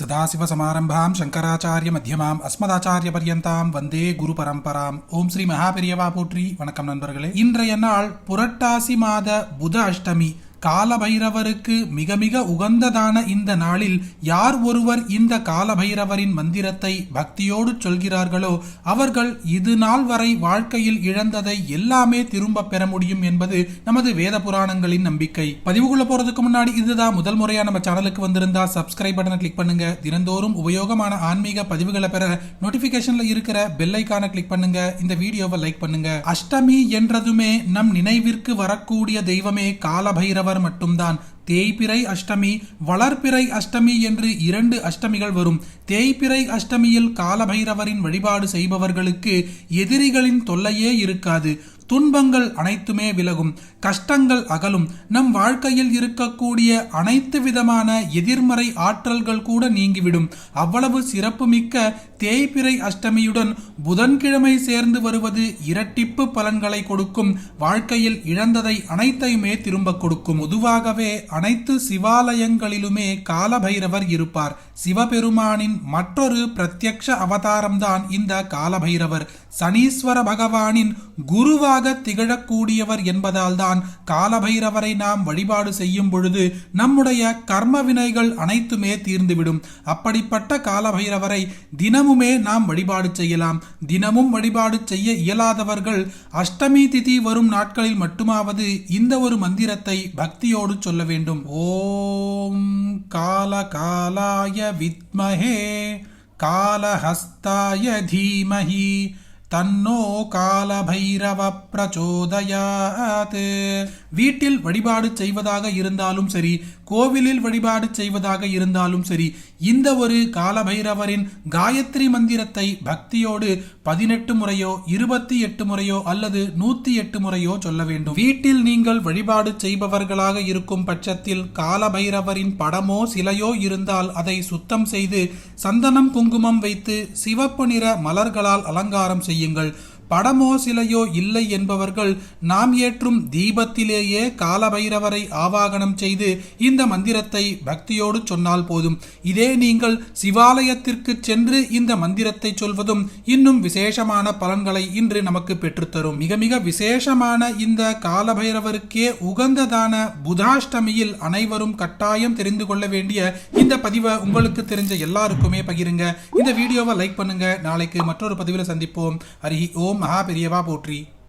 சதாசிவசமாரம்பாம் சங்கராச்சாரிய மத்தியமாம் அஸ்மதாச்சாரிய பர்யந்தாம் வந்தே குரு பரம்பராம் ஓம் ஸ்ரீ மகாபெரியவா போற்றி வணக்கம் நண்பர்களே இன்றைய நாள் புரட்டாசி மாத புத அஷ்டமி காலபைரவருக்கு மிக மிக உகந்ததான இந்த நாளில் யார் ஒருவர் இந்த காலபைரவரின் மந்திரத்தை பக்தியோடு சொல்கிறார்களோ அவர்கள் இது நாள் வரை வாழ்க்கையில் இழந்ததை எல்லாமே திரும்ப பெற முடியும் என்பது நமது வேத புராணங்களின் நம்பிக்கை. பதிவுக்குள்ள போறதுக்கு முன்னாடி இதுதான் முதல் முறையா நம்ம சேனலுக்கு வந்திருந்தா சப்ஸ்கிரைப் பட்டனை கிளிக் பண்ணுங்க. தினந்தோறும் உபயோகமான ஆன்மீக பதிவுகளை பெற நோட்டிபிகேஷன்ல இருக்கிற பெல் ஐக்கான கிளிக் பண்ணுங்க. இந்த வீடியோவை லைக் பண்ணுங்க. அஷ்டமி என்றதுமே நம் நினைவிற்கு வரக்கூடிய தெய்வமே காலபைரவர் மட்டும்தான். தேய்பிறை அஷ்டமி வளர்பிறை அஷ்டமி என்று இரண்டு அஷ்டமிகள் வரும். தேய்பிறை அஷ்டமியில் காலபைரவரின் வழிபாடு செய்பவர்களுக்கு எதிரிகளின் தொல்லையே இருக்காது. துன்பங்கள் அனைத்துமே விலகும். கஷ்டங்கள் அகலும். நம் வாழ்க்கையில் இருக்கக்கூடிய அனைத்து விதமான எதிர்மறை ஆற்றல்கள் கூட நீங்கிவிடும். அவ்வளவு சிறப்புமிக்க தேய்பிறை அஷ்டமியுடன் புதன்கிழமை சேர்ந்து வருவது இரட்டிப்பு பலன்களை கொடுக்கும். வாழ்க்கையில் இழந்ததை அனைத்தையுமே திரும்ப கொடுக்கும். பொதுவாகவே அனைத்து சிவாலயங்களிலுமே காலபைரவர் இருப்பார். சிவபெருமானின் மற்றொரு பிரத்யக்ஷ அவதாரம்தான் இந்த காலபைரவர். சனீஸ்வர பகவானின் குருவாக திகழக்கூடியவர் என்பதால்தான் காலபைரவரை நாம் வழிபாடு செய்யும் பொழுது நம்முடைய கர்ம வினைகள் அனைத்துமே தீர்ந்துவிடும். அப்படிப்பட்ட காலபைரவரை தினமுமே நாம் வழிபாடு செய்யலாம். தினமும் வழிபாடு செய்ய இயலாதவர்கள் அஷ்டமி திதி வரும் நாட்களில் மட்டுமாவது இந்த ஒரு மந்திரத்தை பக்தியோடு சொல்ல வேண்டும். ஓம் கால காலாய வித்மஹே காலஹஸ்தாய தீமஹி தன்னோ காலபைரவ பிரச்சோதயாத். வீட்டில் வழிபாடு செய்வதாக இருந்தாலும் சரி கோவிலில் வழிபாடு செய்வதாக இருந்தாலும் சரி இந்த ஒரு காலபைரவரின் காயத்ரி மந்திரத்தை பக்தியோடு பதினெட்டு முறையோ இருபத்தி எட்டு முறையோ அல்லது நூத்தி எட்டு முறையோ சொல்ல வேண்டும். வீட்டில் நீங்கள் வழிபாடு செய்பவர்களாக இருக்கும் பட்சத்தில் காலபைரவரின் படமோ சிலையோ இருந்தால் அதை சுத்தம் செய்து சந்தனம் குங்குமம் வைத்து சிவப்பு நிற மலர்களால் அலங்காரம் செய்ய செய்யுங்கள். படமோ சிலையோ இல்லை என்பவர்கள் நாம் ஏற்றும் தீபத்திலேயே காலபைரவரை ஆவாகனம் செய்து இந்த மந்திரத்தை பக்தியோடு சொன்னால் போதும். இதே நீங்கள் சிவாலயத்திற்கு சென்று இந்த மந்திரத்தை சொல்வதும் இன்னும் விசேஷமான பலன்களை இன்று நமக்கு பெற்றுத்தரும். மிக மிக விசேஷமான இந்த காலபைரவருக்கே உகந்ததான புதாஷ்டமியில் அனைவரும் கட்டாயம் தெரிந்து கொள்ள வேண்டிய இந்த பதிவை உங்களுக்கு தெரிஞ்ச எல்லாருக்குமே பகிருங்க. இந்த வீடியோவை லைக் பண்ணுங்க. நாளைக்கு மற்றொரு பதிவில் சந்திப்போம். ஹரி ஓம். மகா பெரியவா போற்றி.